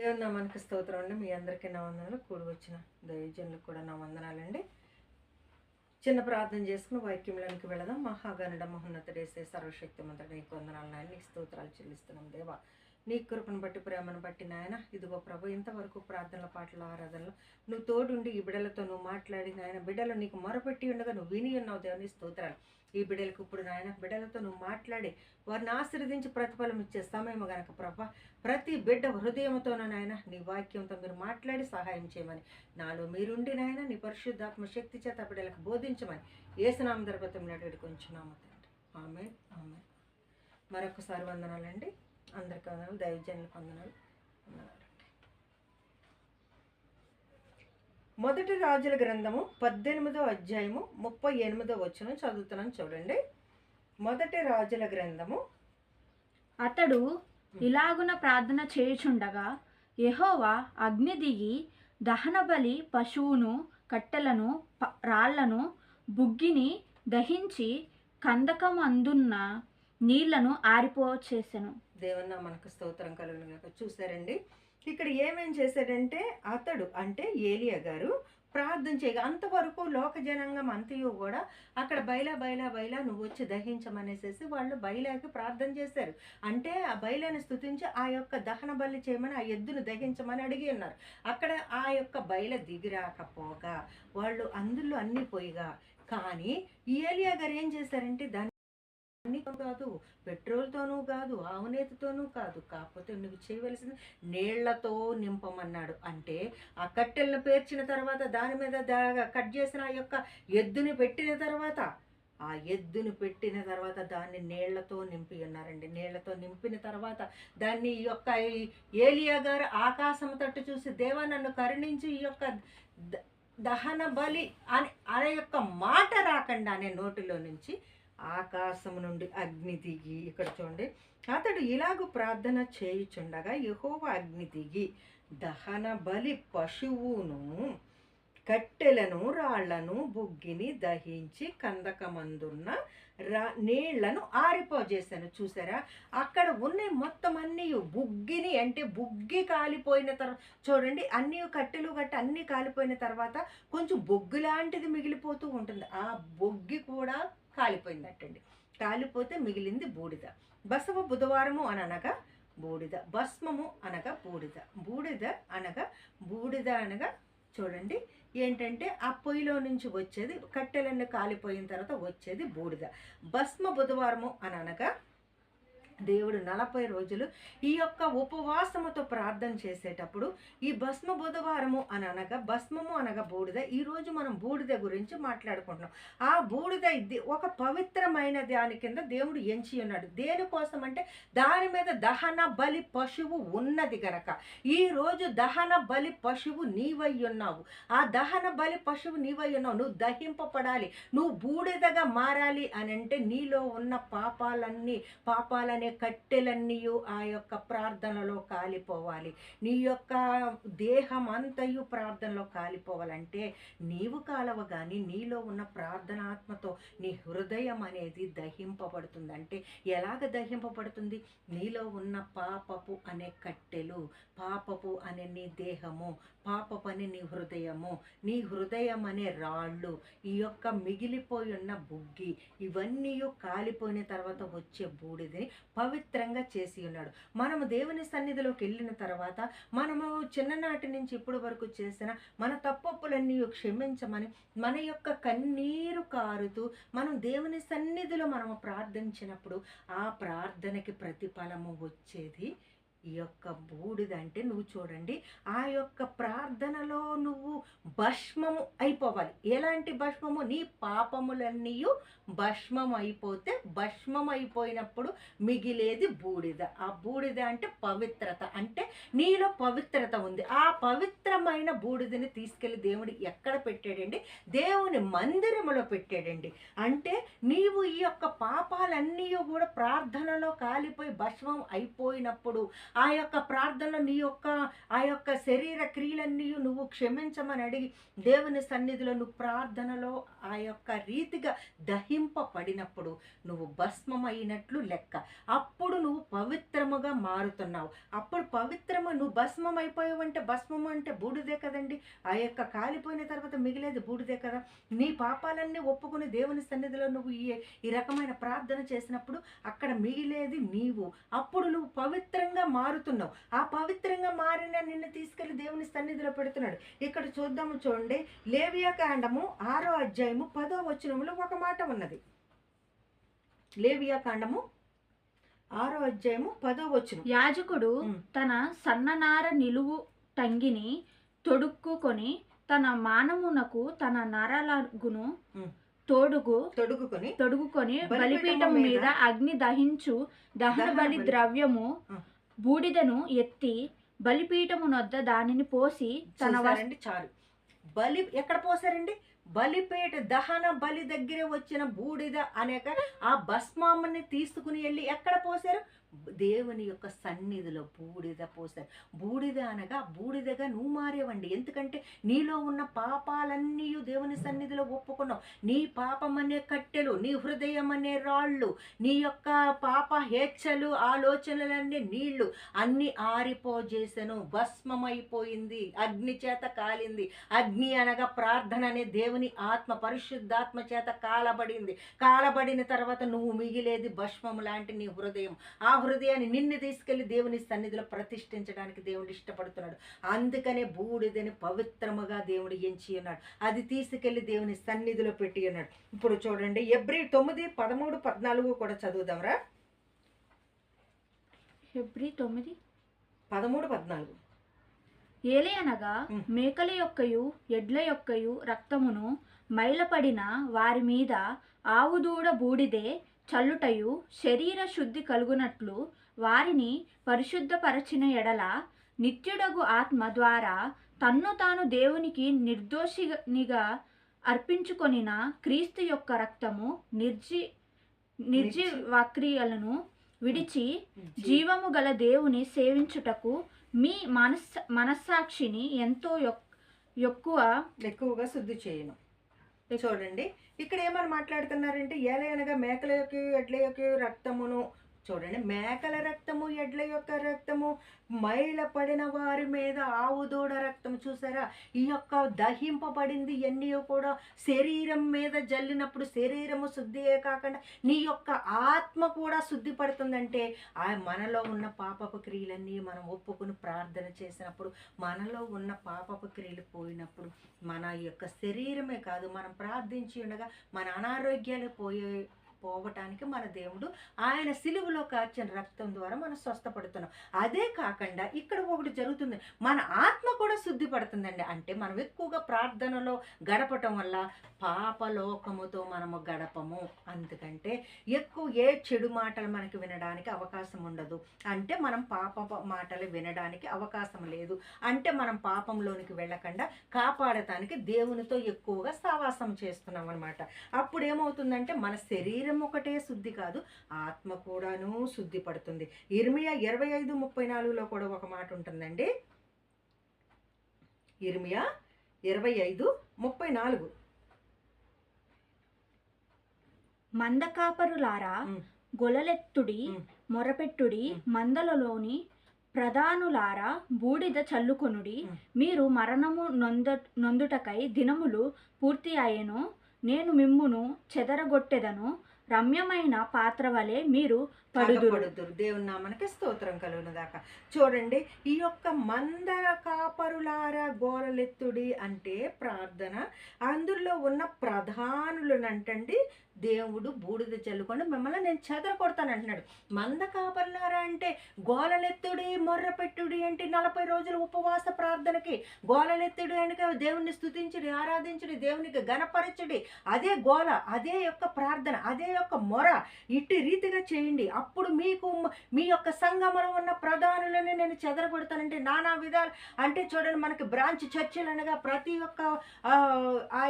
దేవుని నామానికి స్తోత్రం అండి. మీ అందరికీ నా వందనాలు. కూడి వచ్చిన దైవజనులకు కూడా నా వందనాలండి. చిన్న ప్రార్థన చేసుకుని వాక్యంలోనికి వెళదాం. మహాగణుడ మహోన్నతుడేసే సర్వశక్తి మంత్రుడు నీకు వందనాలు నాయని. నీకు స్తోత్రాలు చెల్లిస్తున్నాం దేవా. నీ కృపను బట్టి ప్రేమను బట్టి నాయన ఇదిగో ప్రభు ఇంతవరకు ప్రార్థనల పాటల ఆరాధనలు నువ్వు తోడుండి ఈ బిడ్డలతో నువ్వు మాట్లాడి నాయన బిడ్డలు నీకు మొరపెట్టి ఉండగా నువ్వు విని ఉన్నావు దేవుని స్తోత్రాలు. ఈ బిడ్డలకు ఇప్పుడు నాయన బిడ్డలతో నువ్వు మాట్లాడి వారిని ఆశీర్వదించి ప్రతిఫలం ఇచ్చే సమయం గనక ప్రభ ప్రతి బిడ్డ హృదయంతోనూ నాయన నీ వాక్యంతో మీరు మాట్లాడి సహాయం చేయమని. నాలో మీరుండి నాయన నీ పరిశుద్ధాత్మ శక్తి చేత బిడ్డలకు బోధించమని. ఏసునామ దర్భతం కొంచెం కొంచున్నాము తండ్రి. ఆమె ఆమె మరొకసారి వందనాలండి. అందరికీ వందనాలు దైవజనులకు వందనాలు. మొదటి రాజుల గ్రంథము పద్దెనిమిదో అధ్యాయము ముప్పై ఎనిమిదో వచనం చదువుతున్నాను చూడండి. మొదటి రాజుల గ్రంథము. అతడు ఇలాగున ప్రార్థన చేయుచుండగా యెహోవా అగ్ని దిగి దహనబలి పశువును కట్టెలను రాళ్ళను బుగ్గిని దహించి కందకం అందున్న నీళ్ళను ఆరిపోచేసెను. దేవున్న మనకు స్తోత్రం కలుగును గాక. చూసారండి ఇక్కడ ఏమేం చేశాడంటే అతడు అంటే ఏలియా గారు ప్రార్థన చేయగా అంతవరకు లోక జనాంగం అంతయు కూడా అక్కడ బయలా బయలా బయలా నువ్వు వచ్చి దహించమనేసేసి వాళ్ళు బయలాకి ప్రార్థన చేశారు. అంటే ఆ బయలాని స్థుతించి ఆ యొక్క దహన బలి చేయమని ఆ ఎద్దును దహించమని అడిగి ఉన్నారు. అక్కడ ఆ యొక్క బయల దిగిరాకపోగా వాళ్ళు అందులో అన్ని పోయిగా. కానీ ఏలియా గారు ఏం చేశారంటే దాన్ని అన్ని కాదు పెట్రోల్తోనూ కాదు ఆవునేతితోనూ కాదు. కాకపోతే నువ్వు చేయవలసింది నీళ్ళతో నింపమన్నాడు. అంటే ఆ కట్టెలను పేర్చిన తర్వాత దాని మీద దాగా కట్ చేసిన ఆ యొక్క ఎద్దుని పెట్టిన తర్వాత ఆ ఎద్దుని పెట్టిన తర్వాత దాన్ని నీళ్ళతో నింపి ఉన్నారండి. నీళ్ళతో నింపిన తర్వాత దాన్ని ఈ యొక్క ఏలియా గారు ఆకాశం తట్టు చూసి దేవా నన్ను కరుణించి ఈ యొక్క ద- దహన బలి అని అనే యొక్క మాట రాకుండా అనే నోటిలో నుంచి ఆకాశం నుండి అగ్ని దిగి ఇక్కడ చూడండి. అతడు ఇలాగ ప్రార్థన చేయుచుండగా యహోవ అగ్ని దిగి దహన బలి పశువును కట్టెలను రాళ్ళను బుగ్గిని దహించి కందకమందున్న రా నీళ్ళను ఆరిపోజేశాను. చూసారా? అక్కడ ఉన్న మొత్తం అన్నీ బుగ్గిని అంటే బుగ్గి కాలిపోయిన తర్వాత చూడండి అన్ని కట్టెలు గట్ట అన్నీ కాలిపోయిన తర్వాత కొంచెం బొగ్గు లాంటిది మిగిలిపోతూ ఉంటుంది. ఆ బొగ్గి కూడా కాలిపోయిందటండి. కాలిపోతే మిగిలింది బూడిద. బసవ బుధవారము అని అనగా బూడిద. భస్మము అనగా బూడిద. బూడిద అనగా బూడిద అనగా చూడండి ఏంటంటే ఆ పొయ్యిలో నుంచి వచ్చేది కట్టెలన్నీ కాలిపోయిన తర్వాత వచ్చేది బూడిద. భస్మ బుధవారము అని అనగా దేవుడు నలభై రోజులు ఈ యొక్క ఉపవాసముతో ప్రార్థన చేసేటప్పుడు ఈ భస్మ బుధవారము అని అనగా భస్మము అనగా బూడిద. ఈ రోజు మనం బూడిద గురించి మాట్లాడుకుంటున్నాం. ఆ బూడిద ఇది ఒక పవిత్రమైన దాని కింద దేవుడు ఎంచి ఉన్నాడు. దేనికోసం అంటే దాని మీద దహన బలి పశువు ఉన్నది గనక. ఈరోజు దహన బలి పశువు నీవై ఉన్నావు. ఆ దహన బలి పశువు నీవై ఉన్నావు. నువ్వు దహింపబడాలి. నువ్వు బూడిదగా మారాలి అని అంటే నీలో ఉన్న పాపాలన్నీ పాపాలనే కట్టెలన్నీ ఆ యొక్క ప్రార్థనలో కాలిపోవాలి. నీ యొక్క దేహం అంతయు ప్రార్థనలో కాలిపోవాలంటే నీవు కాలవ కానీ నీలో ఉన్న ప్రార్థనాత్మతో నీ హృదయం అనేది దహింపబడుతుంది. అంటే ఎలాగ దహింపబడుతుంది? నీలో ఉన్న పాపపు అనే కట్టెలు పాపపు అనే నీ దేహము పాపపు అనే నీ హృదయము నీ హృదయం అనే రాళ్ళు ఈ యొక్క మిగిలిపోయి ఉన్న బుగ్గి ఇవన్నీ కాలిపోయిన తర్వాత వచ్చే బూడిదని పవిత్రంగా చేసి ఉన్నాడు. మనము దేవుని సన్నిధిలోకి వెళ్ళిన తర్వాత మనము చిన్ననాటి నుంచి ఇప్పటి వరకు చేసిన మన తప్పప్పులన్నీ క్షమించమని మన యొక్క కన్నీరు కారుతూ మనం దేవుని సన్నిధిలో మనము ప్రార్థించినప్పుడు ఆ ప్రార్థనకి ప్రతిఫలము వచ్చేది ఈ యొక్క బూడిద అంటే నువ్వు చూడండి ఆ యొక్క ప్రార్థనలో నువ్వు భస్మము అయిపోవాలి. ఎలాంటి భస్మము? నీ పాపములన్నీ భస్మం అయిపోతే భస్మం అయిపోయినప్పుడు మిగిలేది బూడిద. ఆ బూడిద అంటే పవిత్రత. అంటే నీలో పవిత్రత ఉంది. ఆ పవిత్రమైన బూడిదని తీసుకెళ్ళి దేవుడు ఎక్కడ పెట్టాడండి? దేవుని మందిరములో పెట్టాడండి. అంటే నీవు ఈ యొక్క పాపాలన్నీ కూడా ప్రార్థనలో కాలిపోయి భస్మం అయిపోయినప్పుడు ఆ యొక్క ప్రార్థనలో నీ యొక్క ఆ యొక్క శరీర క్రియలన్నీ నువ్వు క్షమించమని అడిగి దేవుని సన్నిధిలో నువ్వు ప్రార్థనలో ఆ యొక్క రీతిగా దహింపబడినప్పుడు నువ్వు భస్మం అయినట్లు లెక్క. అప్పుడు నువ్వు పవిత్రముగా మారుతున్నావు. అప్పుడు పవిత్రము నువ్వు భస్మం అయిపోయావు అంటే భస్మం అంటే బూడిదే కదండి. ఆ యొక్క కాలిపోయిన తర్వాత మిగిలేది బూడిదే కదా. నీ పాపాలన్నీ ఒప్పుకుని దేవుని సన్నిధిలో నువ్వు ఈ ఈ రకమైన ప్రార్థన చేసినప్పుడు అక్కడ మిగిలేది నీవు. అప్పుడు నువ్వు పవిత్రంగా మారుతున్నావు ఆ పవిత్రంగా మారిన నిన్ను తీసుకెళ్ళి దేవుని సన్నిధిలో పెడుతున్నాడు ఇక్కడ చూద్దాము చూడండి లేవియా కాండము ఆరో అధ్యాయము పదో వచనములో ఒక మాట ఉన్నది లేవియా కాండము ఆరో అధ్యాయము పదో వచనం యాజకుడు. తన సన్ననార నిలువు టంగిని తొడుక్కుకొని తన మానమునకు తన నరలగును. తోడుగు తొడుగుకొని తొడుగుకొని బలిపీఠం మీద అగ్ని దహించు దహన బలి. ద్రవ్యము. బూడిదను ఎత్తి బలిపీఠము నొద్ద దానిని పోసి తన వారండి చాలు. బలి ఎక్కడ పోసారండి? బలిపేట దహన బలి దగ్గర వచ్చిన బూడిద అనేక ఆ భస్మామ్మని తీసుకుని వెళ్ళి ఎక్కడ పోసారు? దేవుని యొక్క సన్నిధిలో బూడిద పోసారు బూడిద అనగా బూడిదగా నువ్వు మారేవండి ఎందుకంటే నీలో ఉన్న పాపాలన్నీ దేవుని సన్నిధిలో ఒప్పుకున్నావు. నీ పాపం అనే కట్టెలు నీ హృదయం అనే రాళ్ళు నీ యొక్క పాప హేచ్ఛలు ఆలోచనలన్నీ నీళ్ళు అన్ని ఆరిపోజేసెను. భస్మమైపోయింది అగ్ని చేత కాలింది. అగ్ని అనగా ప్రార్థన అనే దేవుని ఆత్మ పరిశుద్ధాత్మ చేత కాలబడింది. కాలబడిన తర్వాత నువ్వు మిగిలేది భస్మం లాంటి నీ హృదయం. ఆ హృదయాన్ని నిన్ను తీసుకెళ్ళి దేవుని సన్నిధిలో ప్రతిష్ఠించడానికి దేవుడు ఇష్టపడుతున్నాడు. అందుకనే బూడిదని పవిత్రముగా దేవుడు ఎంచి ఉన్నాడు. అది తీసుకెళ్ళి దేవుని సన్నిధిలో పెట్టి ఉన్నాడు. ఇప్పుడు చూడండి ఎబ్రి తొమ్మిది పదమూడు పద్నాలుగు కూడా చదువుదాంరా. ఫిబ్రి తొమ్మిది పదమూడు పద్నాలుగు. ఏలే అనగా. మేకల యొక్కయు ఎడ్ల యొక్కయు రక్తమును మైలపడిన వారి మీద ఆవుదూడ బూడిదే చల్లుటయు శరీర శుద్ధి కలుగునట్లు వారిని పరిశుద్ధపరచిన ఎడల నిత్యుడగు ఆత్మ ద్వారా తన్ను తాను దేవునికి నిర్దోషినిగా అర్పించుకొనిన క్రీస్తు యొక్క రక్తము నిర్జీ నిర్జీవక్రియలను విడిచి జీవము గల దేవుని సేవించుటకు మీ మనస్ మనస్సాక్షిని ఎంతో ఎక్కువ ఎక్కువగా శుద్ధి చేయను. చూడండి. ఇక్కడ ఏమని మాట్లాడుతున్నారంటే ఏలయనగా మేకల యొక్క ఎడ్ల యొక్క రక్తమును చూడండి మేకల రక్తము ఎడ్ల యొక్క రక్తము మైల పడిన వారి మీద ఆవు దూడ రక్తం చూసారా? ఈ యొక్క దహింపబడింది ఎన్ని కూడా శరీరం మీద జల్లినప్పుడు శరీరము శుద్ధియే కాకుండా నీ యొక్క ఆత్మ కూడా శుద్ధి పడుతుందంటే ఆ మనలో ఉన్న పాపపు క్రియలన్నీ మనం ఒప్పుకుని ప్రార్థన చేసినప్పుడు మనలో ఉన్న పాపపు క్రియలు పోయినప్పుడు మన యొక్క శరీరమే కాదు మనం ప్రార్థించి ఉండగా మన అనారోగ్యాలు పోయే పోవటానికి మన దేవుడు ఆయన సిలువలో కార్చిన రక్తం ద్వారా మనం స్వస్థపడుతున్నాం. అదే కాకుండా ఇక్కడ ఒకటి జరుగుతుంది. మన ఆత్మ కూడా శుద్ధి పడుతుందండి అంటే మనం ఎక్కువగా ప్రార్థనలో గడపటం వల్ల పాపలోకముతో మనము గడపము. అందుకంటే ఎక్కువ ఏ చెడు మాటలు మనకి వినడానికి అవకాశం ఉండదు. అంటే మనం పాప మాటలు వినడానికి అవకాశం లేదు. అంటే మనం పాపంలోనికి వెళ్ళకుండా కాపాడటానికి దేవునితో ఎక్కువగా సావాసం చేస్తున్నాం అనమాట అప్పుడు ఏమవుతుందంటే మన శరీరం ఒకటే శుద్ధి కాదు ఆత్మ కూడాను శుద్ధి పడుతుంది ఇర్మియా ఇరవై ఐదు ముప్పై నాలుగులో కూడా ఒక మాట ఉంటుందండి ఇర్మియా ఇరవై ఐదు ముప్పై నాలుగు మందకాపరులారా. గొలలెత్తుడి. మొరపెట్టుడి. మందలలోని ప్రధానులారా బూడిద చల్లుకొనుడి. మీరు మరణము నొంద నొందుటకై దినములు పూర్తి అయ్యెను నేను మిమ్మును చెదరగొట్టెదను రమ్యమైన పాత్ర వలె మీరు పడుదురు. దేవుని నామనకి స్తోత్రం కలుగును దాకా చూడండి ఈ యొక్క మందర కాపరులారా గోరలెత్తుడి అంటే ప్రార్థన. అందులో ఉన్న ప్రధానులనంటండి దేవుడు బూడిద చల్లుకొని మిమ్మల్ని నేను చెదర కొడతాను అంటున్నాడు మంద కాపరులారా అంటే గోలలెత్తుడి మొర్రపెట్టుడి అంటే నలభై రోజుల ఉపవాస ప్రార్థనకి. గోలలెత్తుడి అంటే దేవుణ్ణి స్థుతించుడి ఆరాధించుడి దేవునికి గణపరచుడి అదే గోల అదే యొక్క ప్రార్థన అదే యొక్క మొర. ఇట్టి రీతిగా చేయండి. అప్పుడు మీకు మీ యొక్క సంగమనం ఉన్న ప్రధానులని నేను చెదరగొడతానంటే నానా విధాలు అంటే చూడండి మనకి బ్రాంచ్ చర్చిలు అనగా ప్రతి ఒక్క ఆ,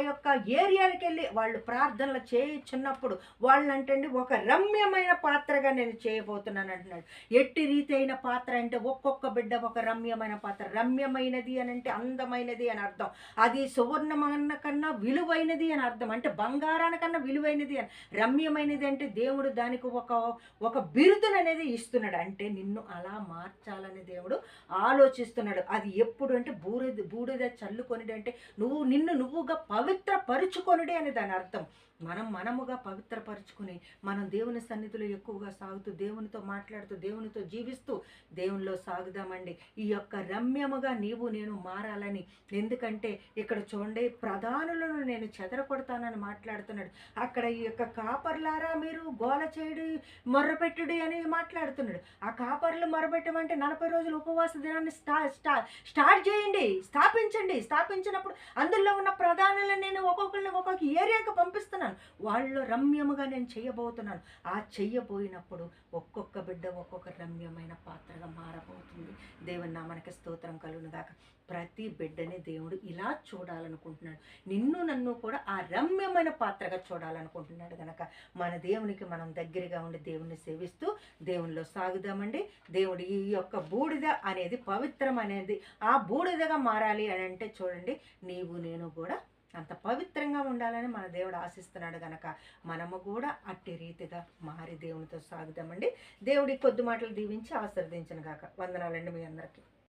యొక్క ఏరియాలకు వెళ్ళి వాళ్ళు ప్రార్థనలు చేయించున్నప్పుడు వాళ్ళని అంటే ఒక రమ్యమైన పాత్రగా నేను చేయబోతున్నాను అంటున్నాడు. ఎట్టి రీతి అయిన పాత్ర అంటే ఒక్కొక్క బిడ్డ ఒక రమ్యమైన పాత్ర. రమ్యమైనది అని అంటే అందమైనది అని అర్థం. అది సువర్ణమన్న కన్నా విలువైనది అని అర్థం. అంటే బంగారానికన్నా విలువైనది అని. రమ్యమైనది అంటే దేవుడు దానికి ఒక ఒక బిరుదును అనేది ఇస్తున్నాడు. అంటే నిన్ను అలా మార్చాలని దేవుడు ఆలోచిస్తున్నాడు. అది ఎప్పుడు అంటే బూడిద బూడిద చల్లుకొనిడి అంటే నువ్వు నిన్ను నువ్వుగా పవిత్ర పరుచుకొనుడి అని దాని అర్థం. మనం మనముగా పవిత్రపరుచుకుని మనం దేవుని సన్నిధిలో ఎక్కువగా సాగుతూ దేవునితో మాట్లాడుతూ దేవునితో జీవిస్తూ దేవునిలో సాగుదామండి. ఈ యొక్క రమ్యముగా నీవు నేను మారాలని. ఎందుకంటే ఇక్కడ చూడండి ప్రధానులను నేను చెదరకొడతానని మాట్లాడుతున్నాడు. అక్కడ ఈ యొక్క కాపర్లారా మీరు గోల చేయడు మొర్రపెట్టుడి అని మాట్లాడుతున్నాడు. ఆ కాపర్లు మొరపెట్టమంటే నలభై రోజులు ఉపవాస దినాన్ని స్టా స్టా స్టార్ట్ చేయండి స్థాపించండి. స్థాపించినప్పుడు అందులో ఉన్న ప్రధానులను నేను ఒక్కొక్కరిని ఒక్కొక్క ఏరియాకి పంపిస్తున్నాను. వాళ్ళు రమ్యముగా నేను చేయబోతున్నాను. ఆ చెయ్యబోయినప్పుడు ఒక్కొక్క బిడ్డ ఒక్కొక్క రమ్యమైన పాత్రగా మారబోతుంది. దేవుని నామనకి స్తోత్రం కలుగునుగాక. ప్రతి బిడ్డని దేవుడు ఇలా చూడాలనుకుంటున్నాడు. నిన్ను నన్ను కూడా ఆ రమ్యమైన పాత్రగా చూడాలనుకుంటున్నాడు గనక. మన దేవునికి మనం దగ్గరగా ఉండి దేవుణ్ణి సేవిస్తూ దేవునిలో సాగుదామండి. దేవుడు ఈ యొక్క బూడిద అనేది పవిత్రం అనేది ఆ బూడిదగా మారాలి అని అంటే చూడండి. నీవు నేను కూడా అంత పవిత్రంగా ఉండాలని మన దేవుడు ఆశిస్తున్నాడు గనక మనము కూడా అట్టి రీతిగా మారి దేవునితో సాగుదామండి. దేవుడి కొద్ది మాటలు దీవించి ఆశీర్వదించను గాక. వందనాలండి మీ అందరికీ.